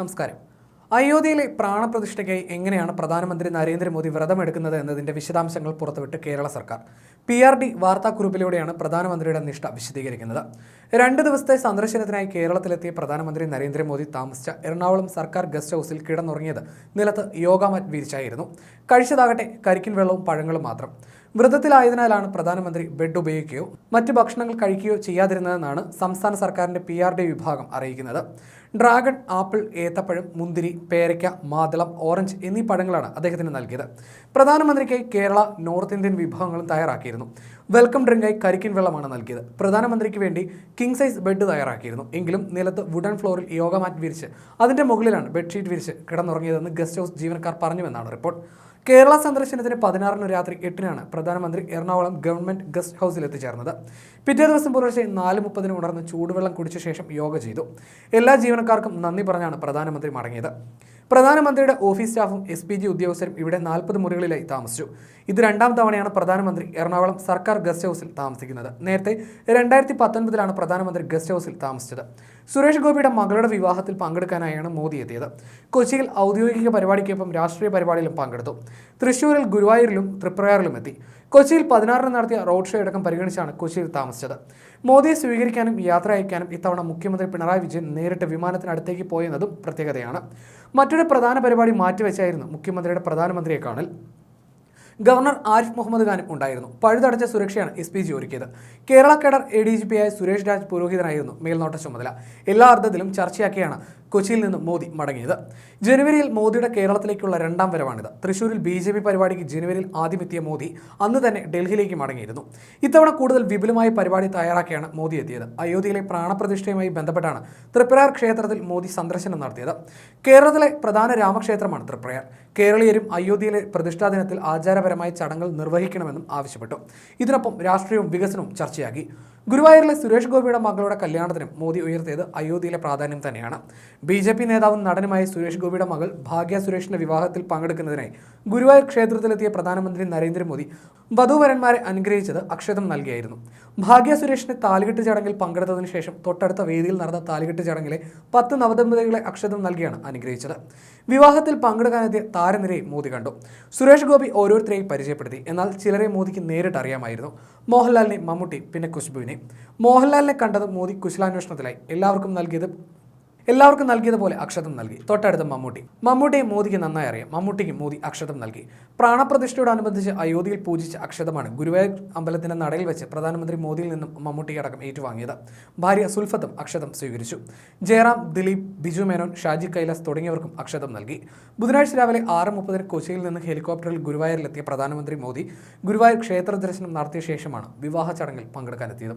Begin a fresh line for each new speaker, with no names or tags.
നമസ്കാരം. അയോധ്യയിലെ പ്രാണപ്രതിഷ്ഠയ്ക്കായി എങ്ങനെയാണ് പ്രധാനമന്ത്രി നരേന്ദ്രമോദി വ്രതമെടുക്കുന്നത് എന്നതിന്റെ വിശദാംശങ്ങൾ പുറത്തുവിട്ട് കേരള സർക്കാർ. പി ആർ ഡി വാർത്താക്കുറിപ്പിലൂടെയാണ് പ്രധാനമന്ത്രിയുടെ നിഷ്ഠ വിശദീകരിക്കുന്നത്. രണ്ട് ദിവസത്തെ സന്ദർശനത്തിനായി കേരളത്തിലെത്തിയ പ്രധാനമന്ത്രി നരേന്ദ്രമോദി താമസിച്ച എറണാകുളം സർക്കാർ ഗസ്റ്റ് ഹൗസിൽ കിടന്നുറങ്ങിയത് നിലത്ത് യോഗാമറ്റ് വീഴ്ചയായിരുന്നു. കഴിച്ചതാകട്ടെ കരിക്കിൻ വെള്ളവും പഴങ്ങളും മാത്രം. വ്രതത്തിലായതിനാലാണ് പ്രധാനമന്ത്രി ബെഡ് ഉപയോഗിക്കുകയോ മറ്റ് ഭക്ഷണങ്ങൾ കഴിക്കുകയോ ചെയ്യാതിരുന്നതെന്നാണ് സംസ്ഥാന സർക്കാരിന്റെ പി ആർ ഡി വിഭാഗം അറിയിക്കുന്നത്. ഡ്രാഗൺ ആപ്പിൾ ഏത്തപ്പഴം മുന്തിരി പേരയ്ക്ക മാതളം ഓറഞ്ച് എന്നീ പഴങ്ങളാണ് അദ്ദേഹത്തിന് നൽകിയത്. പ്രധാനമന്ത്രിക്കായി കേരള നോർത്ത് ഇന്ത്യൻ വിഭവങ്ങളും തയ്യാറാക്കിയിരുന്നു. വെൽക്കം ഡ്രിങ്കായി കരിക്കിൻ വെള്ളമാണ് നൽകിയത്. പ്രധാനമന്ത്രിക്ക് വേണ്ടി കിങ് സൈസ് ബെഡ് തയ്യാറാക്കിയിരുന്നു. എങ്കിലും നിലത്ത് വുഡൻ ഫ്ലോറിൽ യോഗ മാറ്റ് വിരിച്ച് അതിന്റെ മുകളിലാണ് ബെഡ്ഷീറ്റ് വിരിച്ച് കിടന്നുറങ്ങിയതെന്ന് ഗസ്റ്റ് ഹൗസ് ജീവനക്കാർ പറഞ്ഞുവെന്നാണ് റിപ്പോർട്ട് കേരള സന്ദർശനത്തിന് പതിനാറിന് രാത്രി എട്ടിനാണ് പ്രധാനമന്ത്രി എറണാകുളം ഗവൺമെന്റ് ഗസ്റ്റ് ഹൗസിൽ എത്തിച്ചേർന്നത്. പിറ്റേ ദിവസം പുലർച്ചെ നാല് മുപ്പതിന് ഉണർന്ന് ചൂടുവെള്ളം കുടിച്ച ശേഷം യോഗ ചെയ്തു. എല്ലാ ജീവനക്കാർക്കും നന്ദി പറഞ്ഞാണ് പ്രധാനമന്ത്രി മടങ്ങിയത്. പ്രധാനമന്ത്രിയുടെ ഓഫീസ് സ്റ്റാഫും എസ് പി ജി ഉദ്യോഗസ്ഥരും ഇവിടെ നാൽപ്പത് മുറികളിലായി താമസിച്ചു. ഇത് രണ്ടാം തവണയാണ് പ്രധാനമന്ത്രി എറണാകുളം സർക്കാർ ഗസ്റ്റ് ഹൗസിൽ താമസിക്കുന്നത്. നേരത്തെ രണ്ടായിരത്തി പത്തൊൻപതിലാണ് പ്രധാനമന്ത്രി ഗസ്റ്റ് ഹൗസിൽ താമസിച്ചത്. സുരേഷ് ഗോപിയുടെ മകളുടെ വിവാഹത്തിൽ പങ്കെടുക്കാനായാണ് മോദി എത്തിയത്. കൊച്ചിയിൽ ഔദ്യോഗിക പരിപാടിക്കൊപ്പം രാഷ്ട്രീയ പരിപാടിയിലും പങ്കെടുത്തു. തൃശൂരിൽ ഗുരുവായൂരിലും തൃപ്രയാറിലും എത്തി. കൊച്ചിയിൽ പതിനാറിന് നടത്തിയ റോഡ് ഷോ അടക്കം പരിഗണിച്ചാണ് കൊച്ചിയിൽ താമസിച്ചത്. മോദിയെ സ്വീകരിക്കാനും യാത്ര അയക്കാനും ഇത്തവണ മുഖ്യമന്ത്രി പിണറായി വിജയൻ നേരിട്ട് വിമാനത്തിനടുത്തേക്ക് പോയെന്നതും പ്രത്യേകതയാണ്. മറ്റൊരു പ്രധാന പരിപാടി മാറ്റിവെച്ചായിരുന്നു മുഖ്യമന്ത്രിയുടെ പ്രധാനമന്ത്രിയെ കാണൽ. ഗവർണർ ആരിഫ് മുഹമ്മദ് ഖാനും ഉണ്ടായിരുന്നു. പഴുതടച്ച സുരക്ഷയാണ് എസ് പി ജി ഒരുക്കിയത്. Kerala cadre A D G P ആയ സുരേഷ് രാജ് പുരോഹിതനായിരുന്നു മേൽനോട്ട ചുമതല. എല്ലാ അർത്ഥത്തിലും ചർച്ചയാക്കിയാണ് കൊച്ചിയിൽ നിന്ന് മോദി മടങ്ങിയത്. ജനുവരിയിൽ മോദിയുടെ കേരളത്തിലേക്കുള്ള രണ്ടാം വരവാണിത്. തൃശൂരിൽ ബി ജെ പി പരിപാടിക്ക് ജനുവരിയിൽ ആദ്യമെത്തിയ മോദി അന്ന് തന്നെ ഡൽഹിയിലേക്ക് മടങ്ങിയിരുന്നു. ഇത്തവണ കൂടുതൽ വിപുലമായ പരിപാടി തയ്യാറാക്കിയാണ് മോദി എത്തിയത്. അയോധ്യയിലെ പ്രാണപ്രതിഷ്ഠയുമായി ബന്ധപ്പെട്ടാണ് തൃപ്രയാർ ക്ഷേത്രത്തിൽ മോദി സന്ദർശനം നടത്തിയത്. കേരളത്തിലെ പ്രധാന രാമക്ഷേത്രമാണ് തൃപ്രയാർ കേരളീയരും അയോധ്യയിലെ പ്രതിഷ്ഠാ ദിനത്തിൽ ആചാരപരമായ ചടങ്ങുകൾ നിർവഹിക്കണമെന്നും ആവശ്യപ്പെട്ടു. ഇതിനൊപ്പം രാഷ്ട്രീയവും വികസനവും ചർച്ചയാക്കി. ഗുരുവായൂരിലെ സുരേഷ് ഗോപിയുടെ മകളുടെ കല്യാണത്തിനും മോദി ഉയർത്തിയത് അയോധ്യയിലെ പ്രാധാന്യം തന്നെയാണ്. ബി ജെ പി നേതാവും നടനുമായ സുരേഷ് ഗോപിയുടെ മകൾ ഭാഗ്യ സുരേഷിന്റെ വിവാഹത്തിൽ പങ്കെടുക്കുന്നതിനായി ഗുരുവായൂർ ക്ഷേത്രത്തിലെത്തിയ പ്രധാനമന്ത്രി നരേന്ദ്രമോദി വധുവരന്മാരെ അനുഗ്രഹിച്ചത് അക്ഷതം നൽകിയായിരുന്നു. ഭാഗ്യ സുരേഷിന്റെ താലികെട്ട് ചടങ്ങിൽ പങ്കെടുത്തതിനു ശേഷം തൊട്ടടുത്ത വേദിയിൽ നടന്ന താലികെട്ട് ചടങ്ങിലെ പത്ത് നവദമ്പതികളെ അക്ഷതം നൽകിയാണ് അനുഗ്രഹിച്ചത്. വിവാഹത്തിൽ പങ്കെടുക്കാനെത്തിയ താരനിരയെ മോദി കണ്ടു. സുരേഷ് ഗോപി ഓരോരുത്തരെയും പരിചയപ്പെടുത്തി. എന്നാൽ ചിലരെ മോദിക്ക് നേരിട്ട് അറിയാമായിരുന്നു. മോഹൻലാലിനെ മമ്മൂട്ടി പിന്നെ ഖുശ്ബുവിനെ. മോഹൻലാലിനെ കണ്ടത് മോദി കുശലാന്വേഷണത്തിലായി. എല്ലാവർക്കും നൽകിയത് എല്ലാവർക്കും നൽകിയതുപോലെ അക്ഷതം നൽകി. തൊട്ടടുത്ത് മമ്മൂട്ടി. മമ്മൂട്ടിയെ മോദിക്ക് നന്നായി അറിയാം. മമ്മൂട്ടിക്ക് മോദി അക്ഷതം നൽകി. പ്രാണപ്രതിഷ്ഠയോടനുബന്ധിച്ച് അയോധ്യയിൽ പൂജിച്ച അക്ഷതമാണ് ഗുരുവായൂർ അമ്പലത്തിന്റെ നടയിൽ വെച്ച് പ്രധാനമന്ത്രി മോദിയിൽ നിന്നും മമ്മൂട്ടിക്ക് അടക്കം ഏറ്റുവാങ്ങിയത്. ഭാര്യ സുൽഫത്തും അക്ഷതം സ്വീകരിച്ചു. ജയറാം ദിലീപ് ബിജു മേനോൻ ഷാജി കൈലാസ് തുടങ്ങിയവർക്കും അക്ഷതം നൽകി. ബുധനാഴ്ച രാവിലെ ആറ് മുപ്പതിന് കൊച്ചിയിൽ നിന്ന് ഹെലികോപ്റ്ററിൽ ഗുരുവായൂരിലെത്തിയ പ്രധാനമന്ത്രി മോദി ഗുരുവായൂർ ക്ഷേത്ര ദർശനം നടത്തിയ ശേഷമാണ് വിവാഹ ചടങ്ങിൽ പങ്കെടുക്കാനെത്തിയത്.